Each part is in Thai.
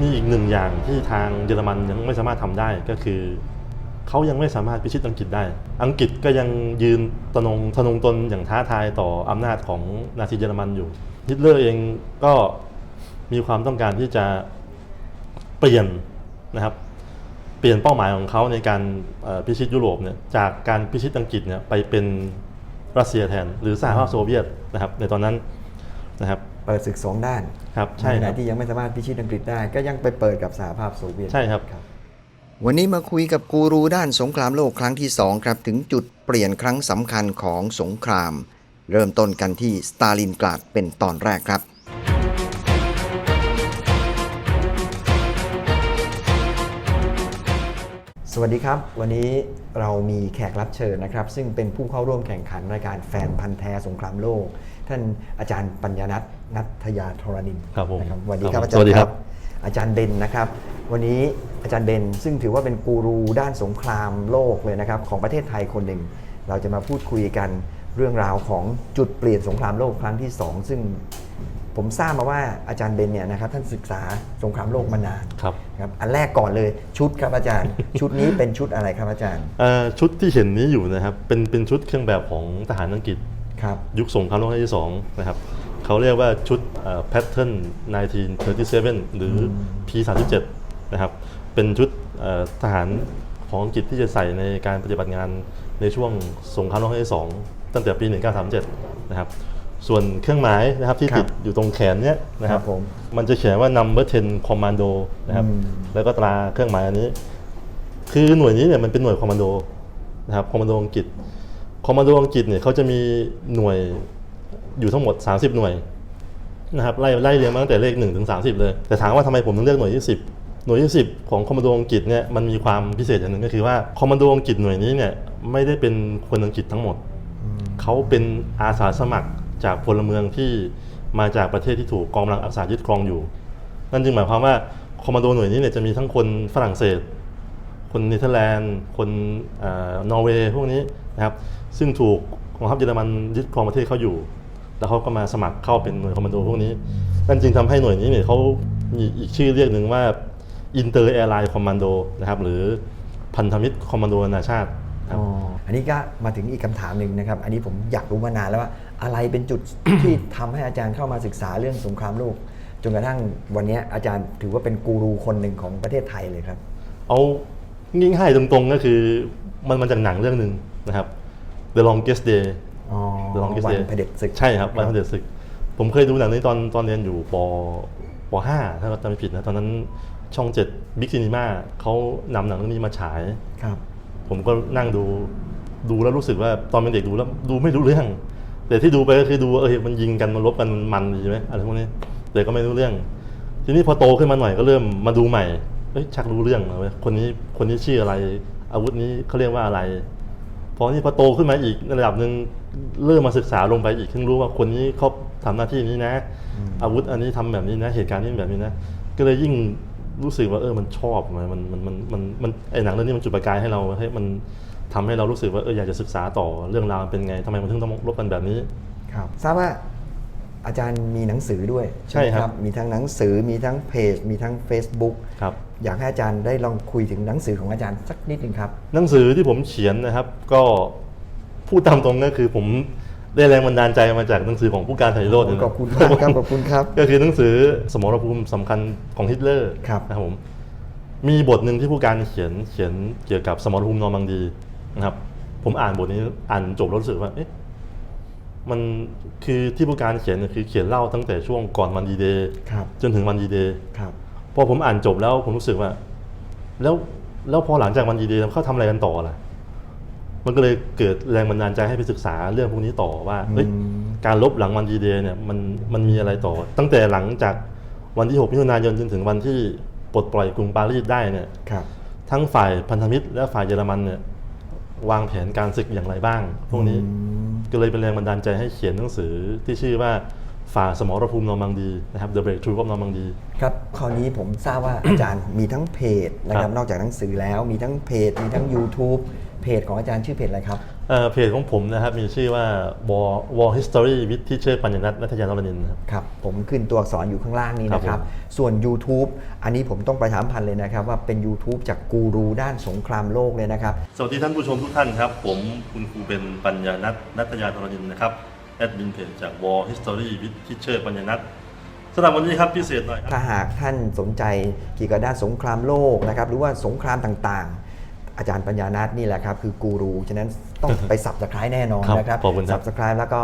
มีอีกหนึ่งอย่างที่ทางเยอรมันยังไม่สามารถทำได้ก็คือ เขายังไม่สามารถพิชิตอังกฤษได้ อังกฤษก็ยังยืนตนงทนงตนอย่างท้าทายต่ออำนาจของนาซีเยอรมันอยู่ฮิตเลอร์เองก็มีความต้องการที่จะเปลี่ยนนะครับเปลี่ยนเป้าหมายของเขาในการพิชิตยุโรปเนี่ยจากการพิชิตอังกฤษเนี่ยไปเป็นรัสเซียแทน หรือสหภาพโซเวียตนะครับในตอนนั้นนะครับ เปิดศึกสองด้านครับใช่ในคขรัณะบที่ยังไม่สามารถพิชิตอังกฤษได้ ก็ยังไปเปิดกับสหภาพโซเวียตใช่ครับวันนี้มาคุยกับกูรูด้านสงครามโลกครั้งที่2ครับถึงจุดเปลี่ยนครั้งสำคัญของสงคราม เริ่มต้นกันที่สตาลินกราดเป็นตอนแรกครับสวัสดีครับ วันนี้เรามีแขกรับเชิญนะครับ ซึ่งเป็นผู้เข้าร่วมแข่งขันรายการแฟนพันธ์แท้สงครามโลก ท่านอาจารย์ปัญญานัทนัทยาธรณินครับผมนะสวัสดีครับครับอาจารย์สวัสดีครับ อาจารย์เบนนะครับ วันนี้อาจารย์เบนซึ่งถือว่าเป็นกูรูด้านสงครามโลกเลยนะครับของประเทศไทยคนหนึ่ง เราจะมาพูดคุยกันเรื่องราวของจุดเปลี่ยนสงครามโลกครั้งที่ 2 ซึ่งผมทราบมาว่าอาจารย์เบนเนี่ยนะครับท่านศึกษาสงครามโลกมานานครับครับอันแรกก่อนเลยชุดครับอาจารย์ ชุดนี้เป็นชุดอะไรครับอาจารย์เอ่อชุดที่เห็นนี้อยู่นะครับเป็นเป็นชุดเครื่องแบบของทหารอังกฤษ ครับยุคสงครามโลกครั้งที่สองนะครับเขาเรียกว่าชุดแพทเทิร์น1937 หรือ P37 นะครับเป็นชุดเอ่อทหารของอังกฤษที่จะใส่ในการปฏิบัติงานในช่วงสงครามโลกครั้งที่สองตั้งแต่ปี 1937 นะครับส่วนเครื่องหมายนะครับที่ครับติดอยู่ตรงแขนเนี้ยนะครัครับบผมมันจะเขียนว่า number 10 commando นะครับอืมแล้วก็ตราเครื่องหมายอันนี้ คือหน่วยนี้เนี่ยมันเป็นหน่วยคอมมานโดนะครับคอมมานโดอังกฤษ คอมมานโดอังกฤษเนี่ยเขาจะมีหน่วยอยู่ทั้งหมด 30 หน่วยนะครับไล่ไล่เรียงมาตั้งแต่เลข1ถึง30 เลย แต่ถามว่าทำไมผมถึงเลือกหน่วยที่ 10 หน่วยที่ 10 ของคอมมานโดอังกฤษเนี่ยมันมีความพิเศษอย่างหนึ่งก็คือว่าคอมมานโดอังกฤษหน่วยนี้เนี่ยไม่ได้เป็นคนอังกฤษทั้งหมด เขาเป็นอาสาสมัครจากพลเมืองที่มาจากประเทศที่ถูกกองกำลังอาสายึดครองอยู่ นั่นจึงหมายความว่าคอมมานโดหน่วยนี้เนี่ยจะมีทั้งคนฝรั่งเศส คนเนเธอร์แลนด์ คนนอร์เวย์พวกนี้ นะครับซึ่งถูกกองทัพเยอรมันยึดครองประเทศเขาอยู่ แล้วเขาก็มาสมัครเข้าเป็นหน่วยคอมมานโดพวกนี้ นั่นจึงทำให้หน่วยนี้เนี่ยเขามีอีกชื่อเรียกหนึ่งว่า Inter Airline Commando นะครับหรือพันธมิตรคอมมานโดนานาชาติครับอ๋ออันนี้ก็มาถึงอีกคำถามหนึ่งนะครับ อันนี้ผมอยากรู้มานานแล้วว่าอะไรเป็นจุดที่ทำให้อาจารย์เข้ามาศึกษาเรื่องสงครามโลกจนกระทั่งวันนี้อาจารย์ถือว่าเป็นกูรูคนหนึ่งของประเทศไทยเลยครับ เอาง่ายๆตรงๆก็คือมันมาจากหนังเรื่องหนึ่ง นะครับ The Longest Day อ๋อ The Longest วัน Day เผด็จศึก ใช่ครับวันเผด็จศึก ผมเคยดูหนังนี้ตอนตอนเรียนอยู่ปปห้าถ้าเราจำไม่ผิดนะ ตอนนั้นช่องเจ็ดบิ๊กซีนีมาเขานำหนังเรื่องนี้มาฉาย ครับ ผมก็นั่งดูดูแล้วรู้สึกว่าตอนเป็นเด็กดูแล้วดูไม่รู้เรื่อง แต่ที่ดูไปก็คือดูว่าเออมันยิงกันมันลบกันมันมันดีไหมอะไรพวกนี้แต่ก็ไม่รู้เรื่อง ทีนี้พอโตขึ้นมาหน่อยก็เริ่มมาดูใหม่เอ้ยชักรู้เรื่องแล้วเว้ยคนนี้คนนี้ชื่ออะไร อาวุธนี้เขาเรียกว่าอะไร พอนี่พอโตขึ้นมาอีกในระดับหนึ่งเริ่มมาศึกษาลงไปอีกถึงรู้ว่าคนนี้เขาทำหน้าที่นี้นะ อาวุธอันนี้ทำแบบนี้นะ เหตุการณ์นี้แบบนี้นะ ก็เลยยิ่งรู้สึกว่าเออมันชอบมันมันมันมันมันมันไอหนังเรื่องนี้มันจุดประกายให้เราให้มันทำให้เรารู้สึกว่าเอออยากจะศึกษาต่อเรื่องราวมันเป็นไงทำไมมันถึงต้องรบกันแบบนี้ครับทราบว่า อาจารย์มีหนังสือด้วยใช่ไหมครับ มีทั้งหนังสือมีทั้งเพจ มีทั้ง Facebook ครับอยากให้อาจารย์ได้ลองคุยถึงหนังสือของอาจารย์สักนิดหนึ่งครับ หนังสือที่ผมเขียนนะครับ ก็พูดตามตรงก็คือผมได้แรงบันดาลใจมาจากหนังสือของผู้การไทยโรจน์เนี่ยนะขอบคุณมากครับขอบคุณครับ ก็คือหนังสือสมรภูมิสำคัญของฮิตเลอร์ครับนะครับผมมีบทหนึ่งที่ผู้การเขียนเขียนเกี่ยวกับสมรภูมินอร์มังดีนะครับผมอ่านบทนี้อ่านจบแล้วรู้สึกว่าเอ๊ะ มันคือที่ผู้การเขียนเนี่ยคือเขียนเล่าตั้งแต่ช่วงก่อนวันดีเดย์ครับจนถึงวันดีเดย์ครับพอผมอ่านจบแล้วผมรู้สึกว่า แล้วแล้วพอหลังจากวันดีเดย์เขาทำอะไรกันต่อล่ะมันก็เลยเกิดแรงบันดาลใจให้ไปศึกษาเรื่องพวกนี้ต่อว่าเฮ้ยอืมการลบหลังวันดีเดย์เนี่ยมันมันมีอะไรต่อ ตั้งแต่หลังจากวันที่6มิถุนายนจนถึงวันที่ปลดปล่อยกรุงปารีสได้เนี่ยครับทั้งฝ่ายพันธมิตรและฝ่ายเยอรมันเนี่ยวางแผนการศึกอย่างไรบ้าง พวกนี้อืม ก็เลยเป็นแรงบันดาลใจให้เขียนหนังสือที่ชื่อว่าฝ่าสมรภูมินอร์มังดีนะครับ The Breakthrough of Normandy ครับคราวนี้ผมทราบว่า อาจารย์มีทั้งเพจนะคครัรับบนอกจากหนังสือแล้วมีทั้งเพจ มีทั้ง YouTube เพจของอาจารย์ชื่อเพจอะไรครับ เอ่อเพจของผมนะครับมีชื่อว่า War War History with Teacher ปัญญนัทนัทยานรนินทร์ครับครับ ผมขึ้นตัวอักษรอยู่ข้างล่างนี้นะคครัรับบผมส่วน YouTube อันนี้ผมต้องประชาสัมพันธ์เลยนะครับ ว่าเป็น YouTube จากกูรูด้านสงครามโลกเลยนะครับ สวัสดีท่านผู้ชมทุกท่านครับ ผมคุณครูเป็นปัญญานัทนัทยานรนินทร์นะครับ แอดมินเพจจาก War History with Teacher ปัญญานัทสำหรับวันนี้ครับพิเศษหน่อยครับถ้าหากท่านสนใจเกี่ยวกับด้านสงครามโลกนะครับหรือว่าสงครามต่างๆ อาจารย์ปัญญานัทนี่แหละครับคือกูรูฉะนั้น ต้องไปสับสไครแน่นอนครับนะครับขอบคุณครับ สับสไครแล้วก็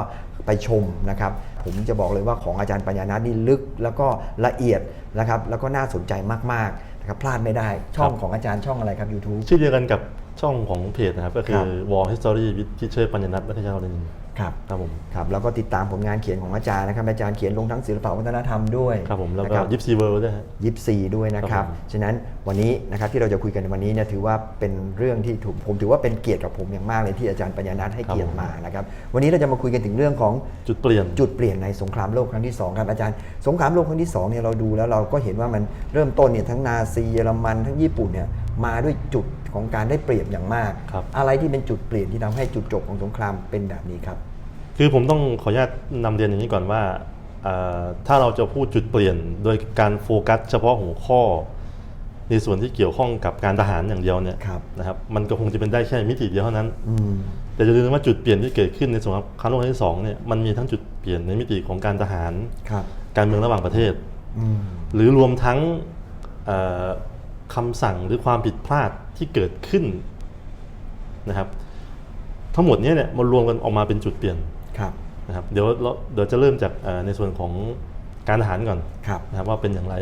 ไปชมนะครับ ผมจะบอกเลยว่าของอาจารย์ปัญญานัทนี่ลึกแล้วก็ละเอียดนะครับแล้วก็น่าสนใจมากๆนะครับพลาดไม่ได้ช่องของอาจารย์ช่องอะไรครับ YouTube ชื่อเดียวกันกับช่องของเพจนะครับ ก็คืครัอบ War History with Teacher ปัญญานัทนัทยานรนินทร์ ครับครับผมครับแล้วก็ติดตามผลงานเขียนของอาจารย์นะครับอาจารย์เขียนลงทั้งศิลปวัฒนธรรมด้วยครับผมแล้วนะก็ครับยิปซีเวิร์ด้วยฮะยิปซีด้วยนะครับครับผมฉะนั้นวันนี้นะครับที่เราจะคุยกันในวันนี้เนี่ยถือว่าเป็นเรื่องที่ถูกผมถือว่าเป็นเกียรติกับผมอย่างมากเลยที่อาจารย์ปัญญานัทให้เกียรติมานะครับวันนี้เราจะมาคุยกันถึงเรื่องของจุดเปลี่ยนจุดเปลี่ยนในสงครามโลกครั้งที่2ครับอาจารย์สงครามโลกครั้งที่2เนี่ยเราดูแล้วเราก็เห็นว่ามันเริ่มต้นเนี่ยทั้งนาซีเยอรมันทั้งญี่ปุ่นเนี่ยมาด้วยจุด ของการได้เปรียบอย่างมาก ครับ อะไรที่เป็นจุดเปลี่ยนที่ทำให้จุดจบของสงครามเป็นแบบนี้ครับ คือผมต้องขออนุญาตนำเรียนอย่างนี้ก่อนว่าเอ่อถ้าเราจะพูดจุดเปลี่ยนโดยการโฟกัสเฉพาะหัวข้อ ในส่วนที่เกี่ยวข้องกับการทหารอย่างเดียวเนี่ยครับ นะครับมันก็คงจะเป็นได้แค่มิติเดียวเท่านั้น อืม แต่จะลืมว่าจุดเปลี่ยนที่เกิดขึ้นในสงครามครั้งโลกครั้งที่สองเนี่ยมันมีทั้งจุดเปลี่ยนในมิติของการทหาร ครับ การเมืองระหว่างประเทศ อืม หรือรวมทั้งเอ่อคำสั่งหรือความผิดพลาด ที่เกิดขึ้นนะครับ ทั้งหมดเนี้เนี่ยมันรวมกันออกมาเป็นจุดเปลี่ยนครับนะครับเดี๋ยวเราเดี๋ยวจะเริ่มจากเอ่อในส่วนของการทหารก่อนครับนะครับว่าเป็นอย่างไร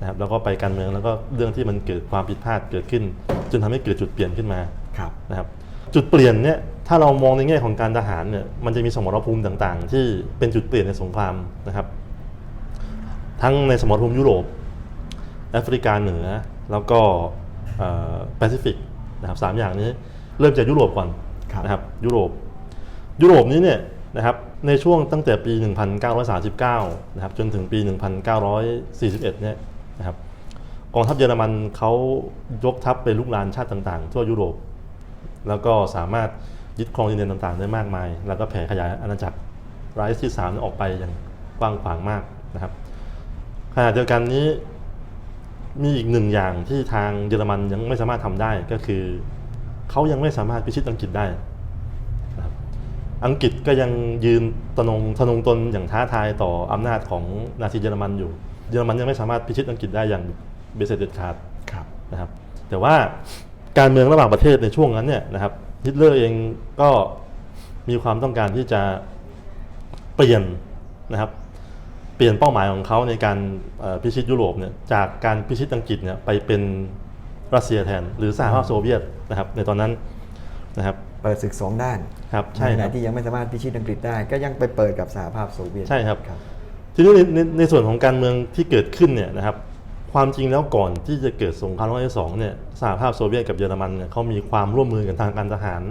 นะครับแล้วก็ไปการเมืองแล้วก็เรื่องที่มันเกิดความผิดพลาดเกิดขึ้น จนทำให้เกิดจุดเปลี่ยนขึ้นมาครับนะครับ จุดเปลี่ยนเนี่ยถ้าเรามองในแง่ของการทหารเนี่ยมันจะมีสมรภูมิต่างๆ ที่เป็นจุดเปลี่ยนในสงครามนะครับ ทั้งในสมรภูมิยุโรปแอฟริกาเหนือแล้วก็ แปซิฟิกนะครับสามอย่างนี้เริ่มจากยุโรปก่อนครับนะครับยุโรป ยุโรปนี้เนี่ยนะครับในช่วงตั้งแต่ปี 1939 นะครับจนถึงปี 1941 เนี่ยนะครับกองทัพเยอรมันเขายกทัพไปลุกลานชาติต่างๆ ทั่วยุโรป แล้วก็สามารถยึดครองดินแดนต่างๆ ได้มากมาย แล้วก็แผ่ขยายอาณาจักรไรส์ที่ 3 ออกไปอย่างกว้างขวางมากนะครับขณะเดียวกันนี้ มีอีกหนึ่งอย่างที่ทางเยอรมันยังไม่สามารถทำได้ก็คือ เขายังไม่สามารถพิชิตอังกฤษได้ อังกฤษก็ยังยืนตะนงทะนงตนอย่างท้าทายต่ออำนาจของนาซีเยอรมันอยู่ เยอรมันยังไม่สามารถพิชิตอังกฤษได้อย่างเบสเสร็จเด็ดขาดครับนะครับ แต่ว่าการเมืองระหว่างประเทศในช่วงนั้นเนี่ยนะครับฮิตเลอร์เองก็มีความต้องการที่จะเปลี่ยนนะครับเปลี่ยนเป้าหมายของเขาในการเอ่อพิชิตยุโรปเนี่ยจากการพิชิตอังกฤษเนี่ยไปเป็นรัสเซียแทน หรือสหภาพโซเวียตนะครับในตอนนั้นนะครับเปิดศึกสองด้านครับใช่ในขคณะรับที่ยังไม่สามารถพิชิตอังกฤษได้ ก็ยังไปเปิดกับสหภาพโซเวียตใช่ครับครับทีนี้ในในในส่วนของการเมืองที่เกิดขึ้นเนี่ยนะครับความจริงแล้วก่อนที่จะเกิดสงครามโลกครั้งที่สองเนี่ยสหภาพโซเวียตกับเยอรมันเนี่ยเขามีความร่วมมือกันทางการทหาร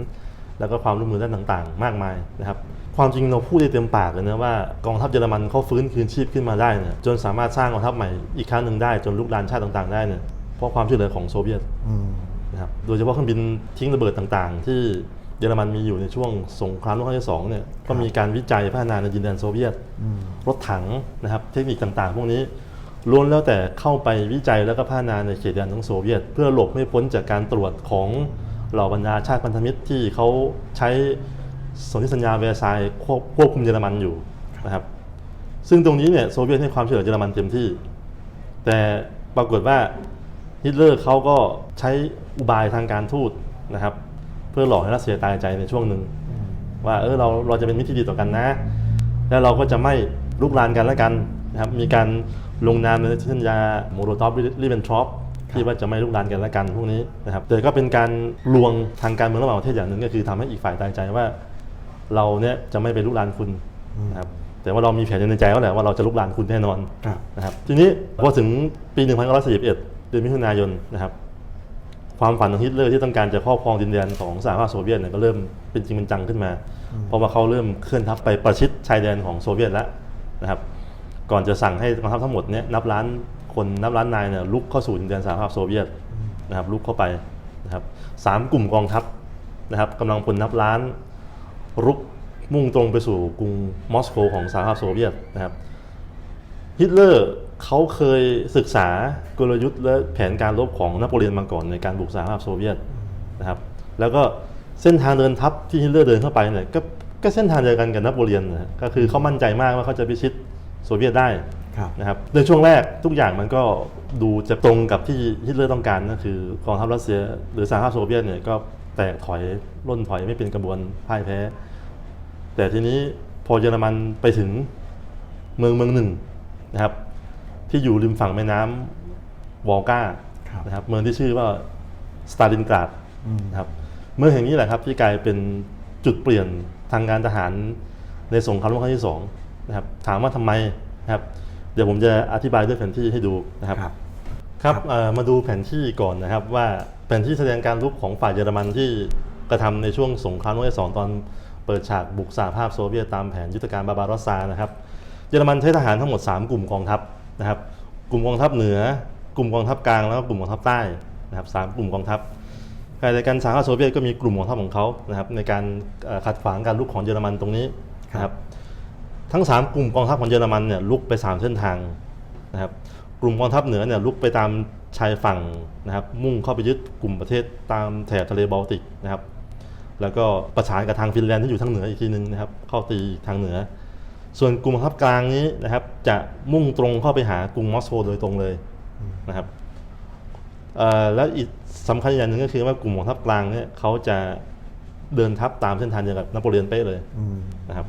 แล้วก็ความร่วมมือด้านต่างๆ มากมายนะครับ ความจริงเราพูดได้เต็มปากเลยนะว่ากองทัพเยอรมันเขาฟื้นคืนชีพขึ้นมาได้เนี่ยจนสามารถสร้างกองทัพใหม่อีกครั้งหนึ่งได้จนลุกลานชาติต่างๆได้เนี่ยเพราะความช่วยเหลือของโซเวียตอืมนะครับโดยเฉพาะเครื่องบินทิ้งระเบิดต่างๆ ที่เยอรมันมีอยู่ในช่วงสงครามโลกครั้งที่สองเนี่ยก็มีการวิจัยพัฒนาในดินแดนโซเวียตอืมรถถังนะครับเทคนิคต่างๆ พวกนี้ล้วนแล้วแต่เข้าไปวิจัยแล้วก็พัฒนาในเขตแดนของโซเวียต เพื่อหลบไม่พ้นจากการตรวจของเหล่าบรรดาชาติพันธมิตรที่เขาใช้ สนธิสัญญาเวร์ซายน์ควบควบคุมเยอรมันอยู่นะครับ ซึ่งตรงนี้เนี่ยโซเวียตให้ความช่วยเหลือเยอรมันเต็มที่ แต่ปรากฏว่าฮิตเลอร์เขาก็ใช้อุบายทางการทูตนะครับ เพื่อหลอกให้รัสเซียตายใจในช่วงหนึ่งว่าเออเราเราจะเป็นมิตรที่ดีต่อกันนะ แล้วเราก็จะไม่ลุกลานกันแล้วกันนะครับมีการลงนามในสัญญาโมโรตอฟริเบนทรอปที่ว่าจะไม่ลุกลานกันแล้วกันพวกนี้นะครับแต่ก็เป็นการลวงทางการเมืองระหว่างประเทศอย่างหนึ่งก็คือทำให้อีกฝ่ายตายใจว่า เราเนี่ยจะไม่ไปลุกลานคุณนะครับแต่ว่าเรามีแผนในใจแล้วแหละว่าเราจะลุกลานคุณแน่นอนครับนะครับทีนี้พอถึงปี1941 เดือนมิถุนายนนะครับความฝันของฮิตเลอร์ที่ต้องการจะครอบครองดินแดนของสหภาพโซเวียตเนี่ยก็เริ่มเป็นจริงเป็นจังขึ้นมา เพราะว่าเขาเริ่มเคลื่อนทัพไปประชิดชายแดนของโซเวียตแล้วนะครับก่อนจะสั่งให้กองทัพทั้งหมดเนี่ยนับล้านคนนับล้านนายเนี่ยลุกเข้าสู่ดินแดนสหภาพโซเวียตนะครับลุกเข้าไปนะครับสามกลุ่มกองทัพนะครับกำลังพลนับล้าน รุกมุ่งตรงไปสู่กรุงมอสโกของสหภาพโซเวียตนะครับฮิตเลอร์เขาเคยศึกษากลยุทธ์และแผนการรบของนโปเลียนมาก่อนในการบุกสหภาพโซเวียตนะครับแล้วก็เส้นทางเดินทัพที่ฮิตเลอร์เดินเข้าไปเนี่ยก็ก็เส้นทางเดียวกันกับนโปเลียนนะฮะก็คือเขามั่นใจมากว่าเขาจะพิชิตโซเวียตได้ครับนะครับในช่วงแรกทุกอย่างมันก็ดูจะตรงกับที่ฮิตเลอร์ต้องการก็คือกองทัพรัสเซียหรือสหภาพโซเวียตเนี่ยก็ แตกถอยล่นถอยไม่เป็นกระบวนพ่ายแพ้ แต่ทีนี้พอเยอรมันไปถึงเมืองเมืองหนึ่งนะครับ ที่อยู่ริมฝั่งแม่น้ำวอลกาครับนะครับเมืองที่ชื่อว่าสตาลินกราดอืมนะครับเมืองแห่งนี้แหละครับที่กลายเป็นจุดเปลี่ยนทางการทหารในสงครามโลกครั้งที่สองนะครับถามว่าทำไมนะครับ เดี๋ยวผมจะอธิบายด้วยแผนที่ให้ดูนะครับ ครับครับเอ่อมาดูแผนที่ก่อนนะครับว่าแผนที่แสดงการรุกของฝ่ายเยอรมันที่กระทำในช่วงสงครามโลกครั้งที่สองตอนเปิดฉากบุกสหภาพโซเวียตตามแผนยุทธการบาบารอสซานะครับเยอรมันใช้ทหารทั้งหมด 3 กลุ่มกองทัพนะครับ กลุ่มกองทัพเหนือ กลุ่มกองทัพกลางแล้วก็กลุ่มกองทัพใต้นะครับสามกลุ่มกองทัพขณะเดียวกันสหภาพโซเวียตก็มีกลุ่มกองทัพของเขานะครับในการขัดขวางการลุกของเยอรมันตรงนี้นะครับทั้ง 3 กลุ่มกองทัพของเยอรมันเนี่ยลุกไป 3 เส้นทางนะครับ กลุ่มกองทัพเหนือเนี่ยลุกไปตามชายฝั่งนะครับ มุ่งเข้าไปยึดกลุ่มประเทศตามแถบทะเลบอลติกนะครับ แล้วก็ประสานกับทางฟินแลนด์ที่อยู่ทางเหนืออีกทีนึงนะครับ เข้าตีทางเหนือ ส่วนกลุ่มกองทัพกลางนี้นะครับ จะมุ่งตรงเข้าไปหากรุงมอสโกโดยตรงเลยนะครับแล้วอีกสำคัญอย่างหนึ่งก็คือว่ากลุ่มกองทัพกลางเนี่ยเขาจะเดินทัพตามเส้นทางเดียวกับนโปเลียนเป๊ะเลยนะครับ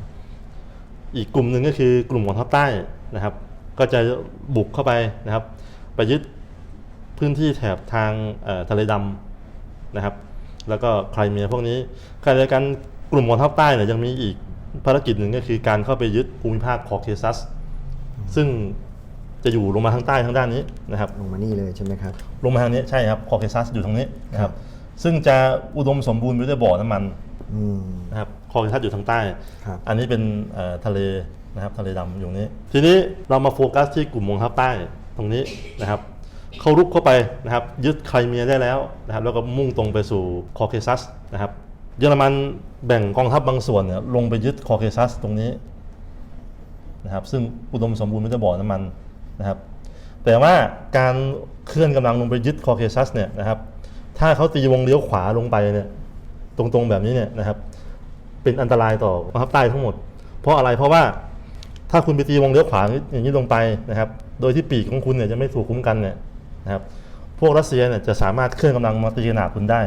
อีกกลุ่มหนึ่งก็คือกลุ่มกองทัพใต้นะครับ ก็จะบุกเข้าไปนะครับ ไปยึดพื้นที่แถบทางเอ่อทะเลดำนะครับ แล้วก็ไครเมียพวกนี้ขณะเดียวกันกลุ่มกองทัพใต้เนี่ยยังมีอีกภารกิจหนึ่งก็คือการเข้าไปยึดภูมิภาคคอเคซัส ซึ่งจะอยู่ลงมาทางใต้ทางด้านนี้นะครับ ลงมานี่เลยใช่ไหมครับ ลงมาทางนี้ใช่ครับคอเคซัสอยู่ทางนี้นะครับ ซึ่งจะอุดมสมบูรณ์ไปด้วยบ่อน้ำมันอืมนะครับคอเคซัสอยู่ทางใต้ครับอันนี้เป็นเอ่อทะเล นะครับทะเลดำอยู่นี้ ทีนี้เรามาโฟกัสที่กลุ่มกองทัพใต้ตรงนี้นะครับเขารุกเข้าไปนะครับยึดไครเมียได้แล้วนะครับแล้วก็มุ่งตรงไปสู่คอเคซัสนะครับเยอรมันแบ่งกองทัพบางส่วนเนี่ยลงไปยึดคอเคซัสตรงนี้นะครับซึ่งอุดมสมบูรณ์ไม่ได้บ่อน้ำมันนะครับแต่ว่าการเคลื่อนกำลังลงไปยึดคอเคซัสเนี่ยนะครับถ้าเขาตีวงเลี้ยวขวาลงไปเนี่ยตรงๆแบบนี้เนี่ยนะครับเป็นอันตรายต่อกองทัพใต้ทั้งหมด เพราะอะไรเพราะว่า ถ้าคุณไปตีวงเลี้ยวขวาอย่างนี้ลงไปนะครับ โดยที่ปีกของคุณเนี่ยจะไม่ถูกคุ้มกันเนี่ยนะครับ พวกรัสเซียเนี่ยจะสามารถเคลื่อนกำลังมาตีกระหนาบคุณได้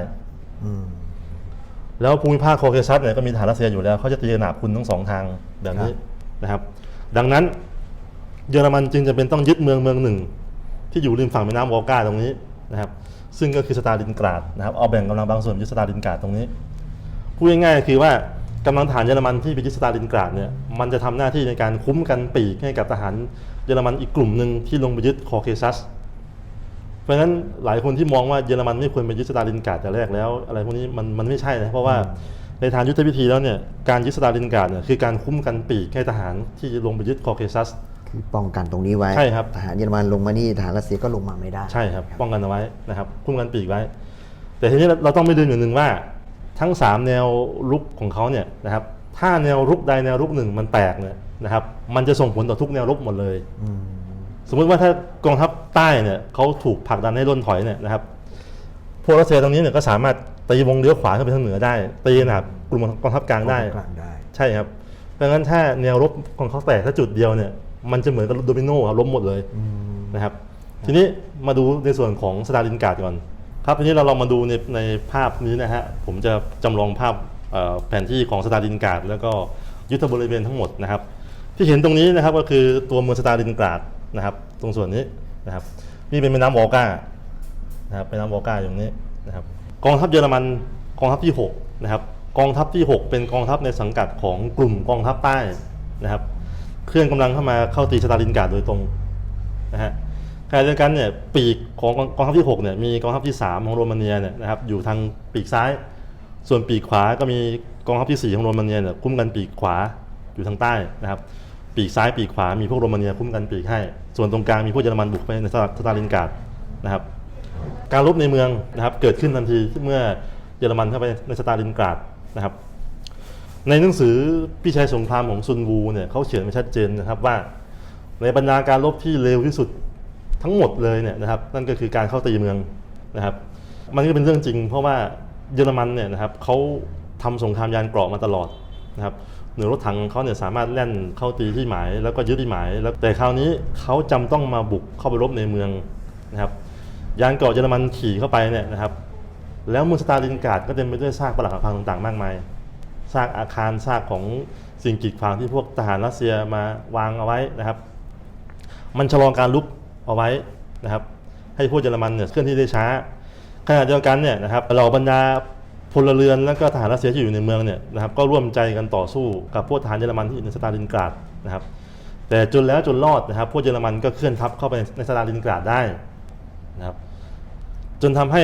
อืมแล้วภูมิภาคคอเคซัสเนี่ยก็มีฐานรัสเซียอยู่แล้วเขาจะตีกระหนาบคุณทั้งสองทางแบบนี้นะครับ ดังนั้นเยอรมันจึงจะเป็นต้องยึดเมืองเมืองหนึ่ง ที่อยู่ริมฝั่งแม่น้ำวอลกาตรงนี้นะครับ ซึ่งก็คือสตาลินกราดนะครับเอาแบ่งกำลังบางส่วนยึดสตาลินกราดตรงนี้พูดง่ายๆคือว่า กำลังทหารเยอรมันที่ไปยึดสตาลินกราดเนี่ยมันจะทำหน้าที่ในการคุ้มกันปีกให้กับทหารเยอรมันอีกกลุ่มหนึ่งที่ลงไปยึดคอเคซัส เพราะฉะนั้นหลายคนที่มองว่าเยอรมันไม่ควรไปยึดสตาลินกราดแต่แรกแล้ว อะไรพวกนี้มันมันไม่ใช่นะเพราะว่าในทางยุทธวิธีแล้วเนี่ยการยึดสตาลินกราดเนี่ยคือการคุ้มกันปีกให้ทหารที่ลงไปยึดคอเคซัสคือป้องกันตรงนี้ไว้ใช่ครับทหารเยอรมันลงมานี่ทหารรัสเซียก็ลงมาไม่ได้ใช่ครับ ป้องกันเอาไว้นะครับคุ้มกันปีกไว้ แต่ทีนี้เราเราต้องไม่ลืมอย่างหนึ่งว่า ทั้ง 3 แนวรุกของเขาเนี่ยนะครับถ้าแนวรุกใดแนวรุกหนึ่งมันแตกเนี่ยนะครับมันจะส่งผลต่อทุกแนวรุกหมดเลยอืมสมมติว่าถ้ากองทัพใต้เนี่ยเขาถูกผลักดันให้ล่นถอยเนี่ยนะครับพวกรัสเซียตรงนี้เนี่ยก็สามารถตีวงเลี้ยวขวาขึ้นไปทางเหนือได้ตีนะครับกลุ่มกองทัพกลางได้ กลางได้ ใช่ครับเพราะงั้นถ้าแนวรบของเขาแตกแค่จุดเดียวเนี่ยมันจะเหมือนกับโดมิโนครับล้มหมดเลยอืมนะครับทีนี้มาดูในส่วนของสตาลินกราดก่อน ครับทีนี้เราลองมาดูในในภาพนี้นะฮะผมจะจำลองภาพแผนที่ของสตาลินกราดแล้วก็ยุทธบริเวณทั้งหมดนะครับ ที่เห็นตรงนี้นะครับก็คือตัวเมืองสตาลินกราดนะครับตรงส่วนนี้นะครับนี่เป็นแม่น้ำวอลกานะครับแม่น้ำวอลกาอย่างนี้นะครับกองทัพเยอรมันกองทัพที่6นะครับกองทัพที่ 6 เป็นกองทัพในสังกัดของกลุ่มกองทัพใต้นะครับ เคลื่อนกำลังเข้ามาเข้าตีสตาลินกราดโดยตรงนะฮะ ขณะเดียวกันเนี่ยปีกของกองทัพที่6เนี่ยมีกองทัพที่ 3 ของโรมาเนียเนี่ยนะครับอยู่ทางปีกซ้าย ส่วนปีกขวาก็มีกองทัพที่ 4 ของโรมาเนียเนี่ยคุ้มกันปีกขวาอยู่ทางใต้นะครับปีกซ้ายปีกขวามีพวกโรมาเนียคุ้มกันปีกให้ ส่วนตรงกลางมีพวกเยอรมันบุกไปในสตาลินกราดนะครับการรบในเมืองนะครับเกิดขึ้นทันทีเมื่อเยอรมันเข้าไปในสตาลินกราดนะครับในหนังสือพี่ชายสงครามของซุนวูเนี่ยเขาเขียนไว้ชัดเจนนะครับว่า ในบรรดาการรบที่เร็วที่สุด ทั้งหมดเลยเนี่ยนะครับนั่นก็คือการเข้าตีเมืองนะครับมันก็เป็นเรื่องจริง เพราะว่าเยอรมันเนี่ยนะครับเขาทำสงครามยานเกราะมาตลอดนะครับหน่วยรถถังเขาเนี่ยสามารถแล่นเข้าตีที่หมาย แล้วก็ยึดที่หมาย แล้วแต่คราวนี้เขาจำต้องมาบุกเข้าไปรบในเมืองนะครับยานเกราะเยอรมันขี่เข้าไปเนี่ยนะครับแล้วเมืองสตาลินกราดก็เต็มไปด้วยซากปรักหักพังต่างๆ มากมายซากอาคารซากของสิ่งกีดขวางที่พวกทหารรัสเซียมาวางเอาไว้นะครับ มันชะลอการลุก เอาไว้นะครับ ให้พวกเยอรมันเนี่ยเคลื่อนที่ได้ช้าขณะเดียวกันเนี่ยนะครับเหล่าบรรดาพลเรือนและก็ทหารรัสเซียที่อยู่ในเมืองเนี่ยนะครับก็ร่วมใจกันต่อสู้กับพวกทหารเยอรมันที่อยู่ในสตาลินกราดนะครับ แต่จนแล้วจนรอดนะครับ พวกเยอรมันก็เคลื่อนทัพเข้าไปในสตาลินกราดได้นะครับจนทำให้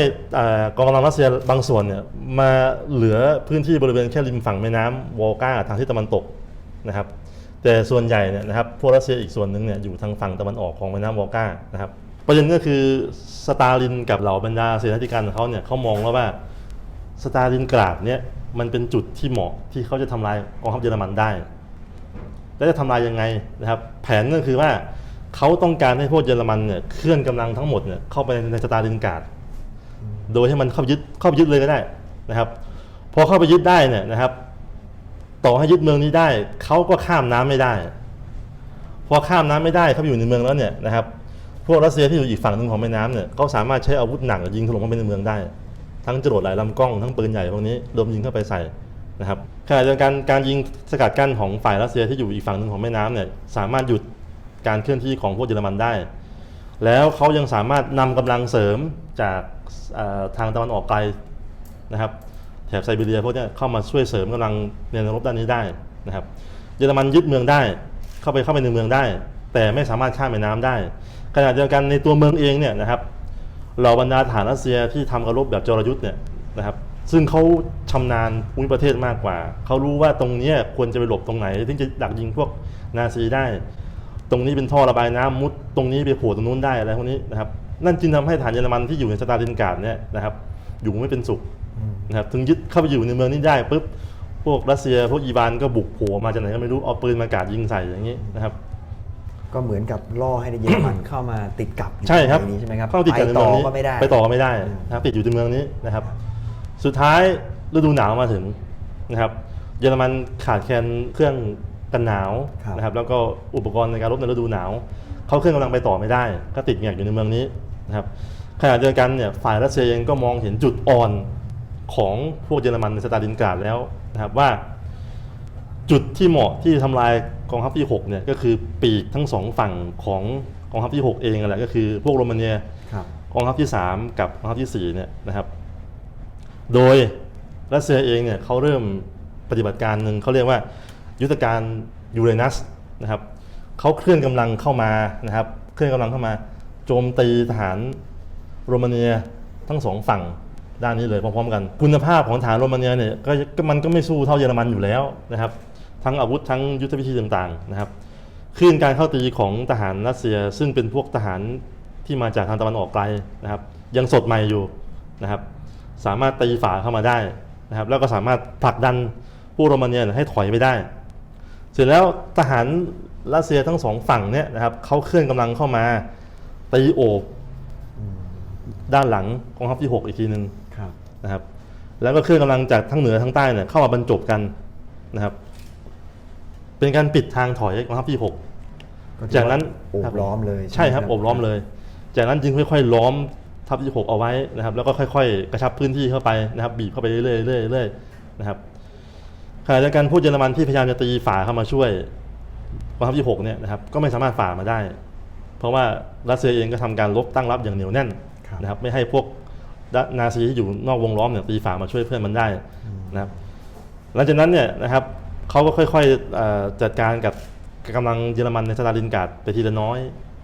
กองกำลังรัสเซียบางส่วนเนี่ยมาเหลือพื้นที่บริเวณแค่ริมฝั่งแม่น้ำวอลกาทางทิศตะวันตกนะครับ แต่ส่วนใหญ่เนี่ยนะครับพวกรัสเซียอีกส่วนหนึ่งเนี่ยอยู่ทางฝั่งตะวันออกของแม่น้ำวอลกานะครับประเด็นก็คือสตาลินกับเหล่าบรรดาเสนาธิการของเขาเนี่ยเขามองแล้วว่าสตาลินกราดเนี่ยมันเป็นจุดที่เหมาะที่เขาจะทำลายกองทัพเยอรมันได้ แล้วจะทำลายยังไงนะครับ แผนก็คือว่าเขาต้องการให้พวกเยอรมันเนี่ยเคลื่อนกำลังทั้งหมดเนี่ยเข้าไปในสตาลินกราดโดยให้มันเข้ายึดเข้ายึดเลยก็ได้นะครับ พอเข้าไปยึดได้เนี่ยนะครับ ต่อให้ยึดเมืองนี้ได้เขาก็ข้ามน้ำไม่ได้ พอข้ามน้ำไม่ได้เขาอยู่ในเมืองแล้วเนี่ยนะครับพวกรัสเซียที่อยู่อีกฝั่งหนึ่งของแม่น้ำเนี่ยเขาสามารถใช้อาวุธหนักยิงถล่มเข้าไปในเมืองได้ ทั้งจรวดหลายลำกล้องทั้งปืนใหญ่พวกนี้รวมยิงเข้าไปใส่นะครับขณะเดียวกันการยิงสกัดกั้นของฝ่ายรัสเซียที่อยู่อีกฝั่งหนึ่งของแม่น้ำเนี่ยสามารถหยุดการเคลื่อนที่ของพวกเยอรมันได้ แล้วเขายังสามารถนำกำลังเสริมจากทางตะวันออกไกลนะครับ แถบไซบีเรียพวกนี้เข้ามาช่วยเสริมกำลังในรบด้านนี้ได้นะครับเยอรมันยึดเมืองได้ เข้าไปเข้าไปในเมืองได้ แต่ไม่สามารถข้ามแม่น้ำได้ขณะเดียวกันในตัวเมืองเองเนี่ยนะครับเหล่าบรรดาฐานรัสเซียที่ทำการรบแบบจรยุทธ์เนี่ยนะครับซึ่งเขาชำนาญภูมิประเทศมากกว่า เขารู้ว่าตรงนี้ควรจะไปหลบตรงไหนที่จะดักยิงพวกนาซีได้ ตรงนี้เป็นท่อระบายน้ำมุด ตรงนี้ไปโผล่ตรงนู้นได้อะไรพวกนี้นะครับ นั่นจึงทำให้ฐานเยอรมันที่อยู่ในสตาลินการาดเนี่ยนะครับ อยู่ไม่เป็นสุข นะครับถึงยึดเข้าไปอยู่ในเมืองนี้ได้ปุ๊บพวกรัสเซียพวกอีบานก็บุกโผล่มาจากไหนก็ไม่รู้เอาปืนมากราดยิงใส่อย่างนี้นะครับ ก็เหมือนกับล่อให้เยอรมันเข้ามาติดกับอยู่ใช่ครับในนี้ใช่ไหมครับเข้าติดกับในไปเมืต่องอนี้ก็ไม่ได้ไปต่อก็ไม่ได้อืมนะครับติดอยู่ในเมืองนี้นะครับ สุดท้ายฤดูหนาวมาถึงนะครับเยอรมันขาดแคลนเครื่องกันหนาวนะครับ แล้วก็อุปกรณ์ในการรบในฤดูหนาวเขาเครื่องกำลังไปต่อไม่ได้ ก็ติดแงกอยู่ในเมืองนี้นะครับขณะเดียวกันเนี่ยฝ่ายรัสเซียเองก็มองเห็นจุดอ่อน ของพวกเยอรมันในสตาลินกราดแล้วนะครับว่า จุดที่เหมาะที่จะทำลายกองทัพที่6เนี่ยก็คือปีกทั้งสองฝั่งของกองทัพที่ 6 เองนั่นแหละก็คือพวกโรมาเนียครับกองทัพที่ 3 กับกองทัพที่4เนี่ยนะครับ โดยรัสเซียเองเนี่ยเขาเริ่มปฏิบัติการหนึ่งเขาเรียกว่ายุทธการยูเรนัสนะครับเขาเคลื่อนกำลังเข้ามานะครับ เคลื่อนกำลังเข้ามา โจมตีทหารโรมาเนียทั้งสองฝั่ง ด้านนี้เลยพร้อมๆกัน คุณภาพของฐานโรมาเนียเนี่ยก็มันก็ไม่สู้เท่าเยอรมันอยู่แล้วนะครับทั้งอาวุธทั้งยุทธวิธีต่างๆนะครับคลื่นการเข้าตีของทหารรัสเซีย ซึ่งเป็นพวกทหารที่มาจากทางตะวันออกไกลนะครับ ยังสดใหม่อยู่นะครับ สามารถตีฝาเข้ามาได้นะครับ แล้วก็สามารถผลักดันผู้โรมาเนียให้ถอยไปได้ เสร็จแล้วทหารรัสเซียทั้งสองฝั่งเนี่ยนะครับเขาเคลื่อนกำลังเข้ามาตีโอบด้านหลังกองทัพที่ 6 อีกทีหนึ่ง นะครับแล้วก็เคลื่อนกำลังจากทั้งเหนือทั้งใต้เนี่ยเข้ามาบรรจบกันนะครับ เป็นการปิดทางถอยกองทัพที่6ก็ถือจากนั้นว่าโอบล้อมเลยใช่ครับไหโอบล้อมเลย จากนั้นจึงค่อยๆล้อมทัพที่ 6 เอาไว้นะครับ แล้วก็ค่อย ๆ กระชับพื้นที่เข้าไปนะครับ บีบเข้าไปเรื่อยๆเรื่อยๆเรื่อยๆนะครับขณะเดียวกันผู้เยอรมันที่พยายามจะตีฝ่าเข้ามาช่วยกองทัพที่ 6 เนี่ยนะครับก็ไม่สามารถฝ่ามาได้ เพราะว่ารัสเซียเองก็ทำการรบตั้งรับอย่างเหนียวแน่นครับนะครับ ไม่ให้พวก นาซีที่อยู่นอกวงล้อมเนี่ยตีฝ่ามาช่วยเพื่อนมันได้นะครับหลังจากนั้นเนี่ยนะครับเขาก็ค่อยๆเอ่อจัดการกับกำลังเยอรมันในสตาลินกราดไปทีละน้อย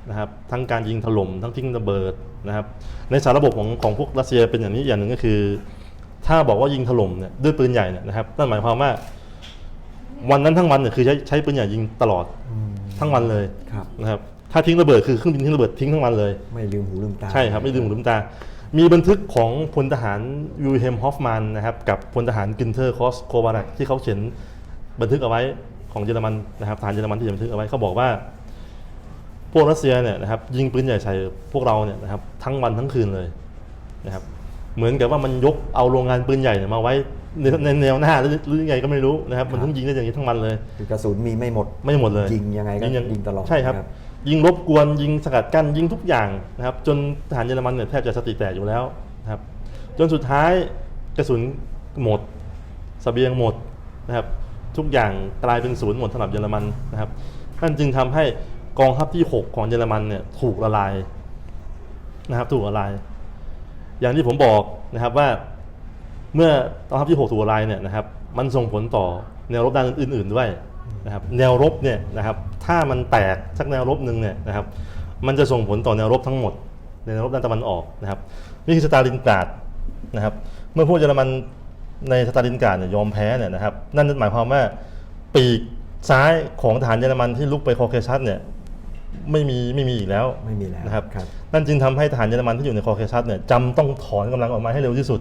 นะครับทั้งการยิงถล่มทั้งทิ้งระเบิดนะครับในสารระบบของของพวกรัสเซียเป็นอย่างนี้อย่างหนึ่งก็คือ ถ้าบอกว่ายิงถล่มเนี่ยด้วยปืนใหญ่เนี่ยนะครับนั่นหมายความว่า วันนั้นทั้งวันเนี่ยคือใช้ใช้ปืนใหญ่ยิงตลอดอืมทั้งวันเลยครับนะครับถ้าทิ้งระเบิดคือเครื่องบินทิ้งระเบิดทิ้งทั้งวันเลย ไม่ลืมหูลืมตาใช่ครับไม่ลืมหูลืมตา มีบันทึกของพลทหารยูเฮมฮอฟมันนะครับกับพลทหารกินเทอร์คอสโควารักที่เขาเขียนบันทึกเอาไว้ของเยอรมันนะครับฐานเยอรมันที่บันทึกเอาไว้เขาบอกว่า พวกรัสเซียเนี่ยนะครับยิงปืนใหญ่ใส่พวกเราเนี่ยนะครับทั้งวันทั้งคืนเลยนะครับเหมือนกับว่ามันยกเอาโรงงานปืนใหญ่เนี่ยมาไว้ในในแนวหน้าหรือหรือยังไงก็ไม่รู้นะครับมันต้องยิงได้อย่างนี้ทั้งวันเลยคือกระสุนมีไม่หมดไม่หมดเลยยิงยังไงก็ยิงตลอดใช่ครับนะครับ ยิงรบกวนยิงสกัดกั้นยิงทุกอย่างนะครับ จนทหารเยอรมันเนี่ยแทบจะสติแตกอยู่แล้วนะครับ จนสุดท้ายกระสุนหมดสเสบียงหมดนะครับ ทุกอย่างกลายเป็นศูนย์หมดสำหรับเยอรมันนะครับนั่นจึงทำให้กองทัพที่ 6 ของเยอรมันเนี่ยถูกละลายนะครับถูกละลาย อย่างที่ผมบอกนะครับว่าเมื่อกองทัพที่ 6 ถูกละลายเนี่ยนะครับ มันส่งผลต่อแนวรบด้านอื่น ๆ ด้วย นะครับแนวรบเนี่ยนะครับถ้ามันแตกสักแนวรบหนึ่งเนี่ยนะครับมันจะส่งผลต่อแนวรบทั้งหมดในแนวรบด้านตะวันออกนะครับนี่คือสตาลินกราดนะครับเมื่อพวกเยอรมันในสตาลินกราดเนี่ยยอมแพ้เนี่ยนะครับนั่นหมายความว่าปีกซ้ายของทหารเยอรมันที่ลุกไปคอเคชัสเนี่ยไม่มีไม่มีอีกแล้วไม่มีแล้วนะครับครับนั่นจึงทำให้ทหารเยอรมันที่อยู่ในคอเคชัสเนี่ยจำต้องถอนกำลังออกมาให้เร็วที่สุด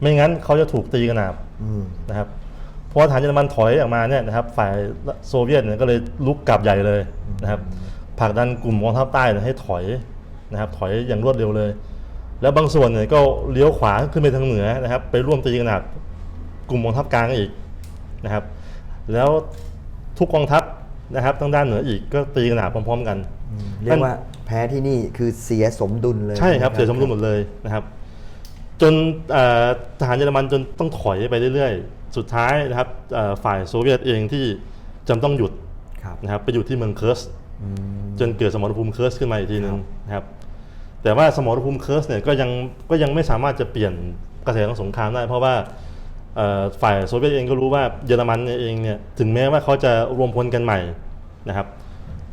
ไม่งั้นเขาจะถูกตีกระหนาบอืมนะครับเพราะว่าทหารเยอรมันถอยออกมาเนี่ยนะครับฝ่ายโซเวียตเนี่ยก็เลยลุกกลับใหญ่เลยนะครับผลักดันกลุ่มกองทัพใต้เนี่ยให้ถอยนะครับถอยอย่างรวดเร็วเลย แล้วบางส่วนเนี่ยก็เลี้ยวขวาขึ้นไปทางเหนือนะครับ ไปร่วมตีกระหนาบกลุ่มกองทัพกลางอีกนะครับ แล้วทุกกองทัพนะครับทางด้านเหนืออีกก็ตีกระหนาบพร้อม ๆ กันเรียกว่าแพ้ที่นี่คือเสียสมดุลเลยใช่ครับนะเสียสมดุลหมดเลยนะครับ จนเอ่อทหารเยอรมันจนต้องถอยไปเรื่อยๆ สุดท้ายนะครับเอ่อฝ่ายโซเวียตเองที่จำต้องหยุดครับนะครับไปอยู่ที่เมืองเคิร์สอืมจนเกิดสมรภูมิเคิร์สขึ้นมาอีกทีหนึงนะครับแต่ว่าสมรภูมิเคิร์สเนี่ยก็ยังก็ยังไม่สามารถจะเปลี่ยนกระแสของสงครามได้ เพราะว่าเอ่อฝ่ายโซเวียตเองก็รู้ว่าเยอรมันเองเนี่ยถึงแม้ว่าเขาจะรวมพลกันใหม่นะครับ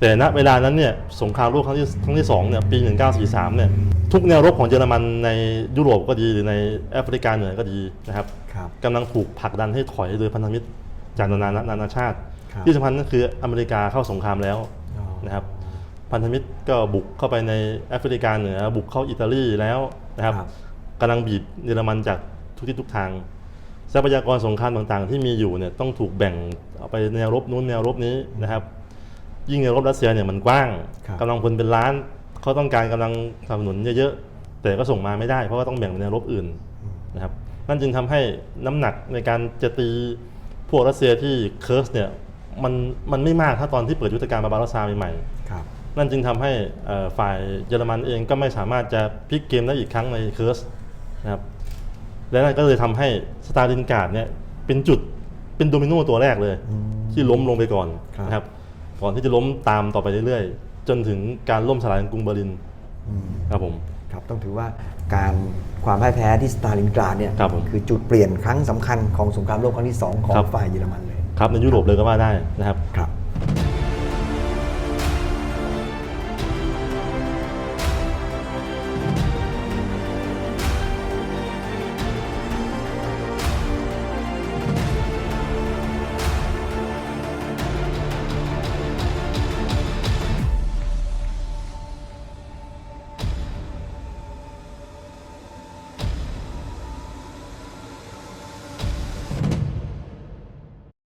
แต่ณเวลานั้นเนี่ยสงครามโลกครั้งที่ครั้งที่สองเนี่ยปี 1943เนี่ยทุกแนวรบของเยอรมันในยุโรปก็ดีหรือในแอฟริกาเหนือก็ดีนะครับครับกำลังถูกผลักดันให้ถอยโดยพันธมิตรจากนานานานาชาติครับที่สำคัญก็คืออเมริกาเข้าสงครามแล้วอ๋อนะครับพันธมิตรก็บุกเข้าไปในแอฟริกาเหนือ บุกเข้าอิตาลีแล้วนะครับครับกำลังบีบเยอรมันจากทุกทิศทุกทางทรัพยากรสงครามต่างๆ ที่มีอยู่เนี่ยต้องถูกแบ่งเอาไปแนวรบนู้นแนวรบนี้นะครับ ยิ่งแนวรบรัสเซียเนี่ยมันกว้างครับ กำลังพลเป็นล้านเขาต้องการกำลังสนับสนุนเยอะๆ แต่ก็ส่งมาไม่ได้ เพราะว่าต้องแบ่งเป็นแนวรบอื่นนะครับนั่นจึงทำให้น้ำหนักในการจะตีพวกรัสเซียที่เคิร์สเนี่ยมันมันไม่มากถ้าตอนที่เปิดยุทธการบาบาโรซาใหม่ๆ ครับ นั่นจึงทำให้เอ่อฝ่ายเยอรมันเองก็ไม่สามารถจะพลิกเกมได้อีกครั้งในเคิร์สนะครับและนั่นก็เลยทำให้สตาลินกราดเนี่ยเป็นจุดเป็นโดมิโนตัวแรกเลยอืมที่ล้มลงไปก่อนครับ นะครับ ก่อนที่จะล้มตามต่อไปเรื่อยๆ จนถึงการล่มสลายของกรุงเบอร์ลินอืมครับผมครับต้องถือว่าการความพ่ายแพ้ที่สตาลินกราดเนี่ยครับผมอจุดเปลี่ยนครั้งสำคัญของสงครามโลกครั้งที่สองของครับฝ่ายเยอรมันเลยครับในยุโรปเลยก็ว่าได้นะครับครับ